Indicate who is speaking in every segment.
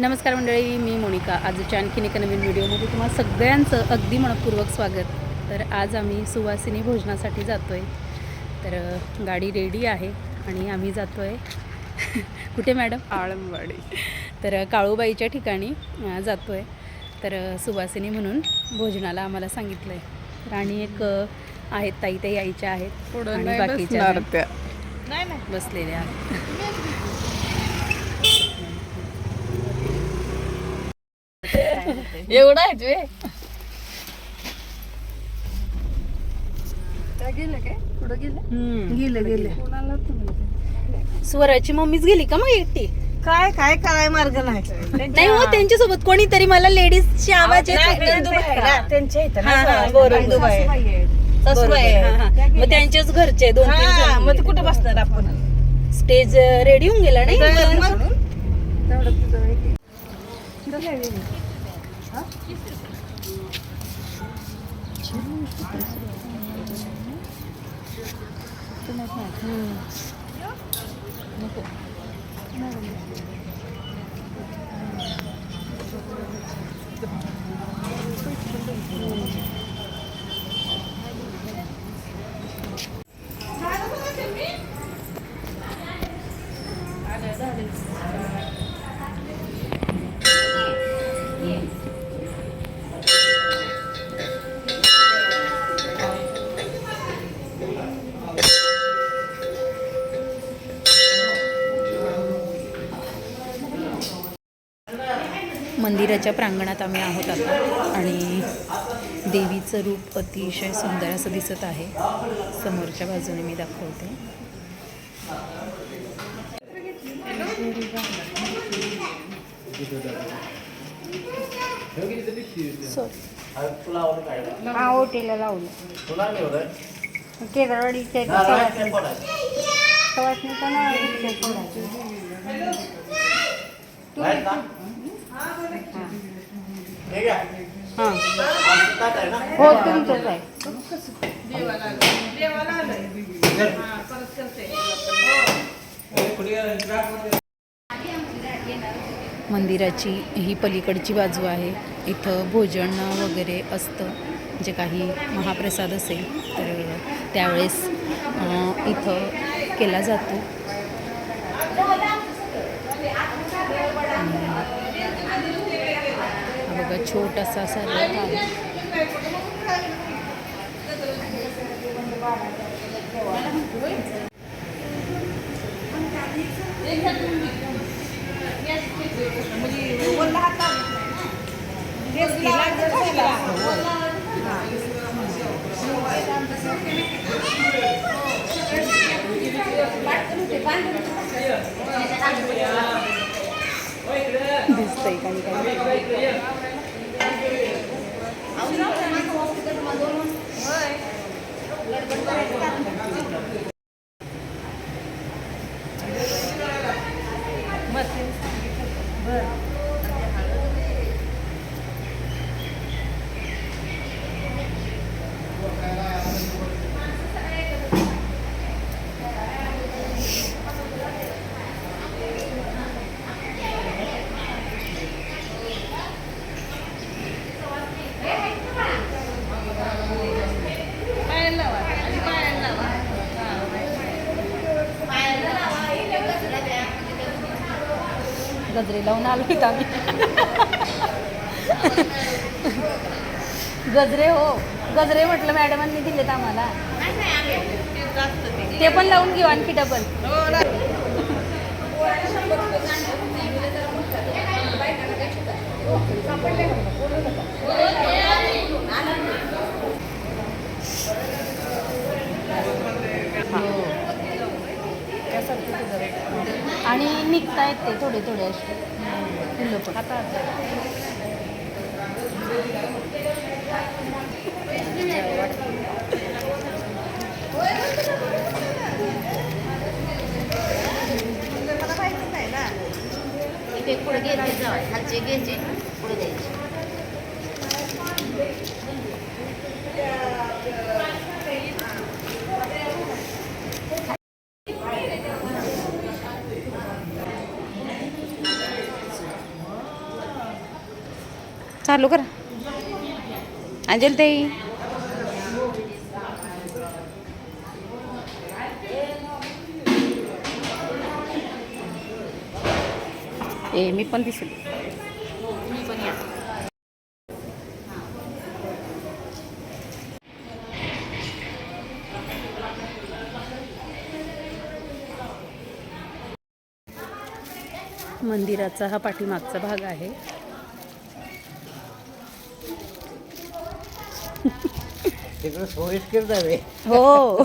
Speaker 1: नमस्कार मंडळी मी मोनिका. आजच्या आणखीन एका नवीन व्हिडिओमध्ये तुम्हाला सगळ्यांचं अगदी मनपूर्वक स्वागत. तर आज आम्ही सुवासिनी भोजनासाठी जातो आहे तर गाडी रेडी आहे आणि आम्ही जातो आहे कुठे मॅडम?
Speaker 2: आळंबवाडी
Speaker 1: तर काळूबाईच्या ठिकाणी जातो आहे तर सुवासिनी म्हणून भोजनाला आम्हाला सांगितलं आहे तर आणि एक आहेत ताई त्या यायच्या आहेत. आणि बाकीच्या बसलेल्या आहेत.
Speaker 2: एवढा आहे तुझे गेले काय? पुढं गेले गेले गेले कोणाला
Speaker 1: स्वराची मम्मीच गेली का मग एकटी?
Speaker 3: काय काय कराय मार्ग नाही.
Speaker 1: नाही हो त्यांच्यासोबत कोणीतरी मला लेडीजची आवाज हा, हा, हा, हा. मग त्यांच्याच घरचे दोन
Speaker 3: मग. कुठे बसणार आपण?
Speaker 1: स्टेज रेडी होऊन गेला नाही
Speaker 3: मग?
Speaker 2: तेवढं
Speaker 1: मंदिराच्या प्रांगणात आम्ही आहोत आता. आणि देवीचं रूप अतिशय सुंदर असं दिसत आहे. समोरच्या बाजूने मी दाखवते.
Speaker 4: हा ओटीला लावलं. केरळवाडीच्या सवासणी पण
Speaker 1: हां
Speaker 4: हो तुमचंच आहे.
Speaker 1: मंदिराची ही पलीकडची बाजू आहे. इथं भोजन वगैरे असतं. जे काही महाप्रसाद असेल तर त्यावेळेस इथं केला जातो हा बघा छोटासा असा रथ आहे दिसतंय काही काही. Gracias. लावून आलो का आम्ही. गजरे हो गजरे म्हटलं मॅडमांनी दिलेत आम्हाला. ते पण लावून घेऊ आणखी डबल आणि निघतायत ते थोडे थोडे असे. फुलं पण.
Speaker 5: इथे पुढे घ्यायचे जावा खालचे घ्यायचे पुढे द्यायचे
Speaker 6: चालू कर. अंजल ताई. ए मी पण दिसली.
Speaker 4: मंदिराचा हा पाठीमागचा भाग आहे.
Speaker 7: तिकडं सोयीस्कर जावे
Speaker 4: हो.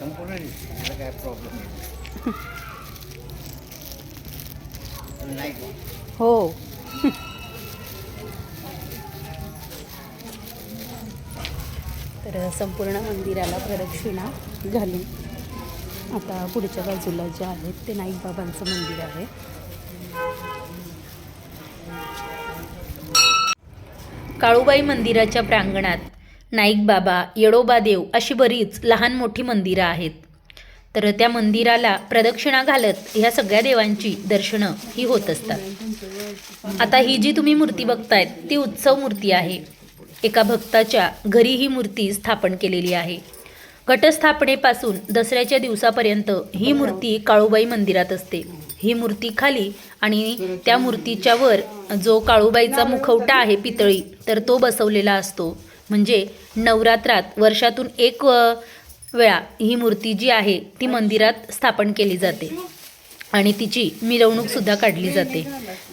Speaker 7: संपूर्ण. काय प्रॉब्लेम नाही
Speaker 4: हो. तर संपूर्ण मंदिराला प्रदक्षिणा घालून आता पुढच्या बाजूला जे आहेत ते नाईक बाबांचं मंदिर आहे.
Speaker 1: काळूबाई मंदिराच्या प्रांगणात. नाईक बाबा येडोबा देव अशी बरीच लहान मोठी मंदिरं आहेत. तर त्या मंदिराला प्रदक्षिणा घालत ह्या सगळ्या देवांची दर्शनं ही होत असतात. आता ही जी तुम्ही मूर्ती बघतायत ती उत्सव मूर्ती आहे. एका भक्ताच्या घरी ही मूर्ती स्थापन केलेली आहे. घटस्थापनेपासून दसऱ्याच्या दिवसापर्यंत ही मूर्ती काळूबाई मंदिरात असते. ही मूर्ती खाली आणि त्या मूर्तीच्या वर जो काळूबाईचा मुखवटा आहे पितळी तर तो बसवलेला असतो. म्हणजे नवरात्रात वर्षातून एक वेळा ही मूर्ती जी आहे ती मंदिरात स्थापन केली जाते. आणि तिची मिरवणूकसुद्धा काढली जाते.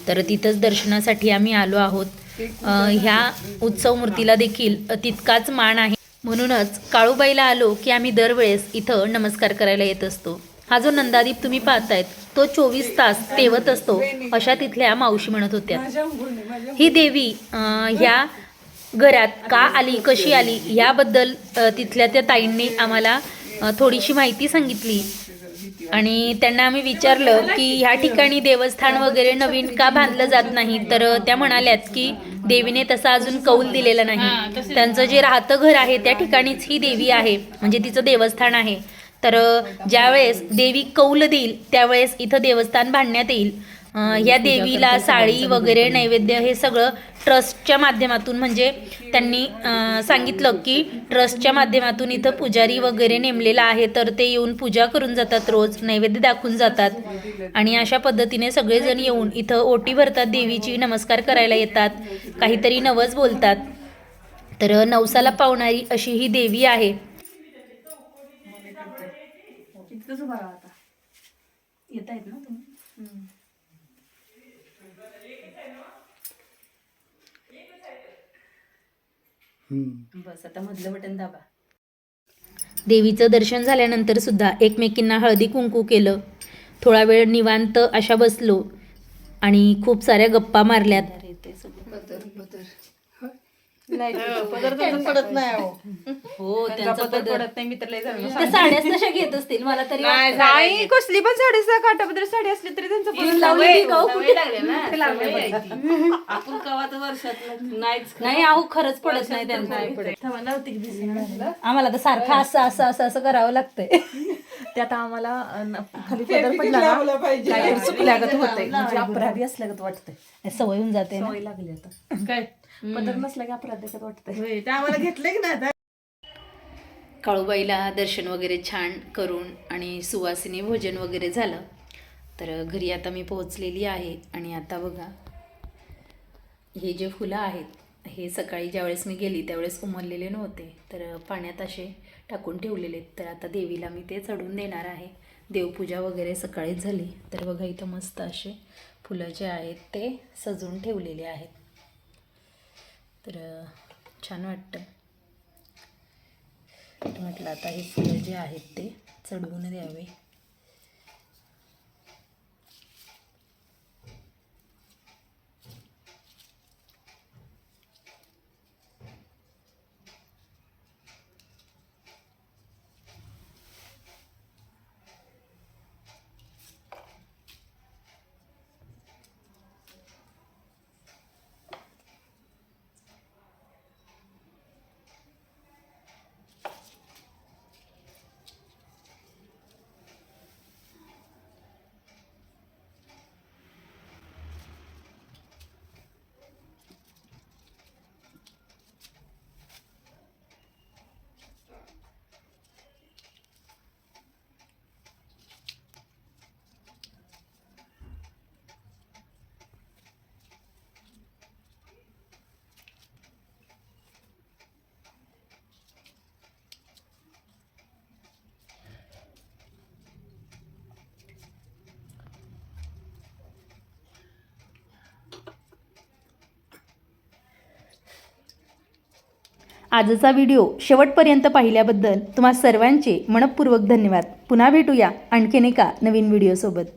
Speaker 1: तर तिथंच दर्शनासाठी आम्ही आलो आहोत. ह्या उत्सव मूर्तीला देखील तितकाच मान आहे. म्हणूनच काळूबाईला आलो की आम्ही दरवेळेस इथं नमस्कार करायला येत असतो. हा जो नंदादीप तुम्ही पाहतायत तो चोवीस तास तेवत असतो. अशा तिथल्या मावशी म्हणत होत्या. ही देवी ह्या घरात का आली कशी आली याबद्दल तिथल्या त्या ताईंनी आम्हाला थोडीशी माहिती सांगितली. आणि त्यांना आम्ही विचारलं की ह्या ठिकाणी देवस्थान वगैरे नवीन का बांधलं जात नाही? तर त्या म्हणाल्यात की देवीने तसा अजून कौल दिलेला नाही. त्यांचं जे राहतं घर आहे त्या ठिकाणीच ही देवी आहे. म्हणजे तिचं देवस्थान आहे. तर ज्यावेळेस देवी कौल देईल त्यावेळेस इथं देवस्थान बांधण्यात येईल. ह्या देवीला साडी वगैरे नैवेद्य हे सगळं ट्रस्टच्या माध्यमातून म्हणजे त्यांनी सांगितलं की ट्रस्टच्या माध्यमातून इथं पुजारी वगैरे नेमलेला आहे तर ते येऊन पूजा करून जातात रोज नैवेद्य दाखवून जातात. आणि अशा पद्धतीने सगळेजण येऊन इथं ओटी भरतात देवीची नमस्कार करायला येतात काहीतरी नवस बोलतात. तर नवसाला पावणारी अशी ही देवी आहे. येत आहेत ना तुम्ही? बस आता मधलं बटन दाबा. देवीचं दर्शन झाल्यानंतर सुद्धा एकमेकींना हळदी कुंकू केलं. थोडा वेळ निवांत अशा बसलो आणि खूप साऱ्या गप्पा मारल्यात.
Speaker 2: पडत नाही अहो.
Speaker 1: हो त्यांचा पदर
Speaker 3: पडत नाही मी तर लय झालं
Speaker 1: त्या साड्याच तशा घेत असतील मला तरी वाटतं.
Speaker 3: नाही कसली पण साडी काटापदर साडी असली तरी त्यांचं पदर
Speaker 1: लावलेली का हो कुठे?
Speaker 2: आपण कवा तर वर्षात नाहीच
Speaker 1: नाही अहो खरंच पडत नाही त्यांचं. आम्हाला तर सारखं असं असं असं असं करावं लागतंय.
Speaker 3: त्यात आम्हाला खाली पदर पडला ना काहीतरी चुकल्यागत होतंय. म्हणजे अपराधी असल्यागत वाटतंय.
Speaker 1: सवय होऊन जाते ना.
Speaker 3: सवय लागली आता. काय? पदर नसला की अपराधी वाटतंय.
Speaker 2: आम्हाला घेतलं की नाही
Speaker 1: काळूबाईला दर्शन वगैरे छान करून आणि सुवासिनी भोजन वगैरे झालं. तर घरी आता मी पोहोचलेली आहे आणि आता बघा हे जे फुलं आहेत हे सकाळी ज्यावेळेस मी गेली त्यावेळेस उमललेले नव्हते. तर पाण्यात असे टाकून ठेवलेले तर आता देवीला मी ते चढून देणार आहे. देवपूजा वगैरे सकाळीच झाली. तर बघा इथं मस्त असे फुलं जे आहेत ते सजवून ठेवलेले आहेत. तर छान वाटतं. म्हटलं आता हे फुलं जे आहेत ते चढवून द्यावे. आजचा व्हिडिओ शेवटपर्यंत पाहिल्याबद्दल तुम्हा सर्वांचे मनपूर्वक धन्यवाद. पुन्हा भेटूया आणखीन एका नवीन व्हिडिओसोबत.